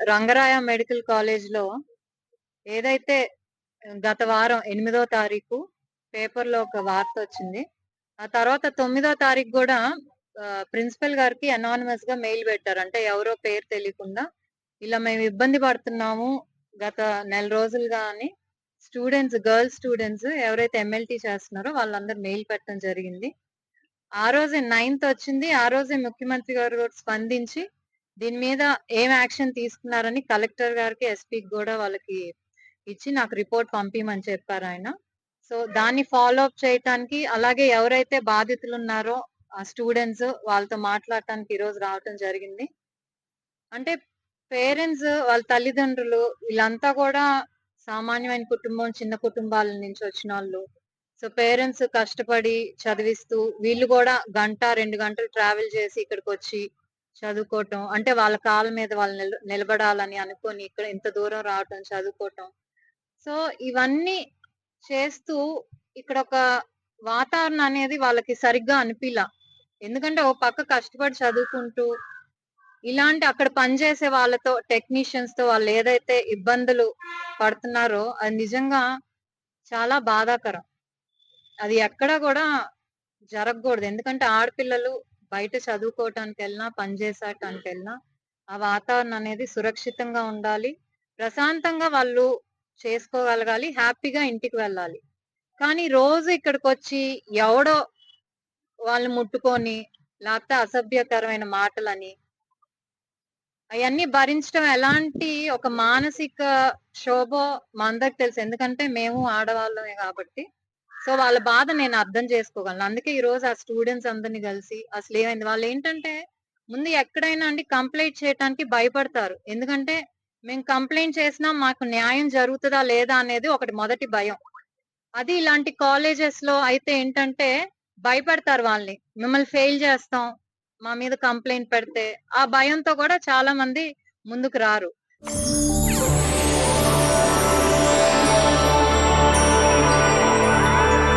Rangaraya medical కాలేజ్లో ఏదైతే గత వారం ఎనిమిదో తారీఖు పేపర్లో ఒక వార్త వచ్చింది. ఆ తర్వాత తొమ్మిదో తారీఖు కూడా ప్రిన్సిపల్ గారికి అనానిమస్గా మెయిల్ పెట్టారు. అంటే ఎవరో పేరు తెలియకుండా ఇలా మేము ఇబ్బంది పడుతున్నాము గత నెల రోజులుగా అని స్టూడెంట్స్ గర్ల్స్ స్టూడెంట్స్ ఎవరైతే ఎమ్మెల్టీ చేస్తున్నారో వాళ్ళందరూ మెయిల్ పెట్టడం జరిగింది. ఆ రోజే నైన్త్ వచ్చింది. ఆ రోజే ముఖ్యమంత్రి గారు కూడా స్పందించి దీని మీద ఏం యాక్షన్ తీసుకున్నారని కలెక్టర్ గారికి ఎస్పీకి కూడా వాళ్ళకి ఇచ్చి నాకు రిపోర్ట్ పంపించమని చెప్పారు ఆయన. సో దాన్ని ఫాలో అప్ చేయటానికి అలాగే ఎవరైతే బాధితులు ఉన్నారో ఆ స్టూడెంట్స్ వాళ్ళతో మాట్లాడటానికి ఈరోజు రావటం జరిగింది. అంటే పేరెంట్స్ వాళ్ళ తల్లిదండ్రులు వీళ్ళంతా కూడా సామాన్యమైన కుటుంబం చిన్న కుటుంబాల నుంచి వచ్చిన వాళ్ళు. సో పేరెంట్స్ కష్టపడి చదివిస్తూ వీళ్ళు కూడా గంట రెండు గంటలు ట్రావెల్ చేసి ఇక్కడికి వచ్చి చదువుకోవటం. అంటే వాళ్ళ కాళ్ళ మీద వాళ్ళు నిలబడాలని అనుకొని ఇక్కడ ఇంత దూరం రావటం చదువుకోవటం. సో ఇవన్నీ చేస్తూ ఇక్కడ ఒక వాతావరణం అనేది వాళ్ళకి సరిగ్గా అనిపిలా. ఎందుకంటే ఓ పక్క కష్టపడి చదువుకుంటూ ఇలాంటి అక్కడ పనిచేసే వాళ్ళతో టెక్నీషియన్స్తో వాళ్ళు ఏదైతే ఇబ్బందులు పడుతున్నారో అది నిజంగా చాలా బాధాకరం. అది ఎక్కడ కూడా జరగకూడదు. ఎందుకంటే ఆడపిల్లలు బయట చదువుకోవటానికి వెళ్ళినా పనిచేసటానికి వెళ్ళినా ఆ వాతావరణం అనేది సురక్షితంగా ఉండాలి. ప్రశాంతంగా వాళ్ళు చేసుకోగలగాలి. హ్యాపీగా ఇంటికి వెళ్ళాలి. కానీ రోజు ఇక్కడికి వచ్చి ఎవడో వాళ్ళు ముట్టుకొని లేకపోతే అసభ్యకరమైన మాటలని అవన్నీ భరించడం ఎలాంటి ఒక మానసిక క్షోభో మా అందరికి తెలుసు. ఎందుకంటే మేము ఆడవాళ్ళమే కాబట్టి సో వాళ్ళ బాధ నేను అర్థం చేసుకోగలను. అందుకే ఈ రోజు ఆ స్టూడెంట్స్ అందరిని కలిసి అసలు ఏమైంది? వాళ్ళు ఏంటంటే ముందు ఎక్కడైనా అండి కంప్లైంట్ చేయడానికి భయపడతారు. ఎందుకంటే మేము కంప్లైంట్ చేసినా మాకు న్యాయం జరుగుతుందా లేదా అనేది ఒకటి మొదటి భయం. అది ఇలాంటి కాలేజెస్లో అయితే ఏంటంటే భయపడతారు వాళ్ళని. మిమ్మల్ని ఫెయిల్ చేస్తాం మా మీద కంప్లైంట్ పెడితే ఆ భయంతో కూడా చాలా మంది ముందుకు రారు.